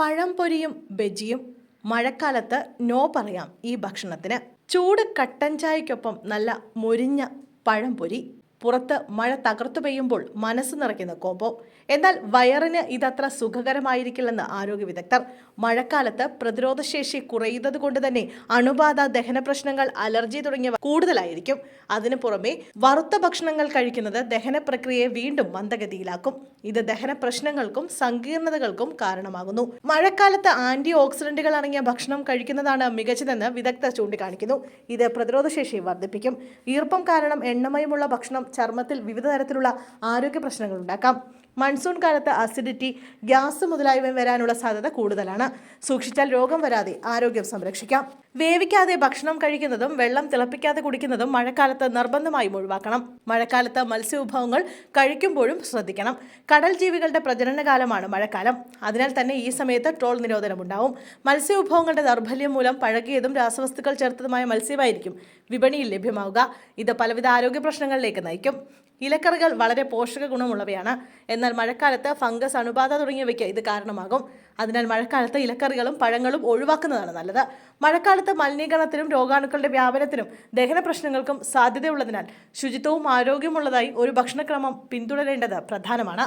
പഴംപൊരിയും ബജിയും മഴക്കാലത്ത് നോ പറയാം ഈ ഭക്ഷണത്തിന്. ചൂട് കട്ടൻ ചായക്കൊപ്പം നല്ല മൊരിഞ്ഞ പഴംപൊരി പുറത്ത് മഴ തകർത്തു പെയ്യുമ്പോൾ മനസ്സ് നിറയ്ക്കുന്ന കോമ്പോ എന്നാൽ വയറിന് ഇതത്ര സുഖകരമായിരിക്കില്ലെന്ന് ആരോഗ്യ വിദഗ്ധർ. മഴക്കാലത്ത് പ്രതിരോധശേഷി കുറയുന്നത് കൊണ്ട് തന്നെ അണുബാധ ദഹന പ്രശ്നങ്ങൾ അലർജി തുടങ്ങിയവ കൂടുതലായിരിക്കും. അതിനു പുറമെ വറുത്ത ഭക്ഷണങ്ങൾ കഴിക്കുന്നത് ദഹന പ്രക്രിയയെ വീണ്ടും മന്ദഗതിയിലാക്കും. ഇത് ദഹന പ്രശ്നങ്ങൾക്കും സങ്കീർണതകൾക്കും കാരണമാകുന്നു. മഴക്കാലത്ത് ആന്റി ഓക്സിഡന്റുകൾ അടങ്ങിയ ഭക്ഷണം കഴിക്കുന്നതാണ് മികച്ചതെന്ന് വിദഗ്ധർ ചൂണ്ടിക്കാണിക്കുന്നു. ഇത് പ്രതിരോധശേഷി വർദ്ധിപ്പിക്കും. ഈർപ്പം കാരണം എണ്ണമയമുള്ള ഭക്ഷണം ചർമ്മത്തിൽ വിവിധ തരത്തിലുള്ള ആരോഗ്യ പ്രശ്നങ്ങൾ ഉണ്ടാക്കാം. മൺസൂൺ കാലത്ത് അസിഡിറ്റി ഗ്യാസ് മുതലായവ വരാനുള്ള സാധ്യത കൂടുതലാണ്. സൂക്ഷിച്ചാൽ രോഗം വരാതെ ആരോഗ്യം സംരക്ഷിക്കാം. വേവിക്കാതെ ഭക്ഷണം കഴിക്കുന്നതും വെള്ളം തിളപ്പിക്കാതെ കുടിക്കുന്നതും മഴക്കാലത്ത് നിർബന്ധമായും ഒഴിവാക്കണം. മഴക്കാലത്ത് മത്സ്യവിഭവങ്ങൾ കഴിക്കുമ്പോഴും ശ്രദ്ധിക്കണം. കടൽ ജീവികളുടെ പ്രജനനകാലമാണ് മഴക്കാലം. അതിനാൽ തന്നെ ഈ സമയത്ത് ട്രോൾ നിരോധനമുണ്ടാവും. മത്സ്യവിഭവങ്ങളുടെ ദൗർബല്യം മൂലം പഴകിയതും രാസവസ്തുക്കൾ ചേർത്തതുമായ മത്സ്യമായിരിക്കും വിപണിയിൽ ലഭ്യമാവുക. ഇത് പലവിധ ആരോഗ്യ പ്രശ്നങ്ങളിലേക്ക് നയിക്കും. ഇലക്കറികൾ വളരെ പോഷക ഗുണമുള്ളവയാണ്. എന്നാൽ മഴക്കാലത്ത് ഫംഗസ് അണുബാധ തുടങ്ങിയവയ്ക്ക് ഇത് കാരണമാകും. അതിനാൽ മഴക്കാലത്ത് ഇലക്കറികളും പഴങ്ങളും ഒഴിവാക്കുന്നതാണ് നല്ലത്. മഴക്കാലത്ത് മലിനീകരണത്തിനും രോഗാണുക്കളുടെ വ്യാപനത്തിനും ദഹന പ്രശ്നങ്ങൾക്കും സാധ്യതയുള്ളതിനാൽ ശുചിത്വവും ആരോഗ്യമുള്ളതായി ഒരു ഭക്ഷണക്രമം പിന്തുടരേണ്ടത് പ്രധാനമാണ്.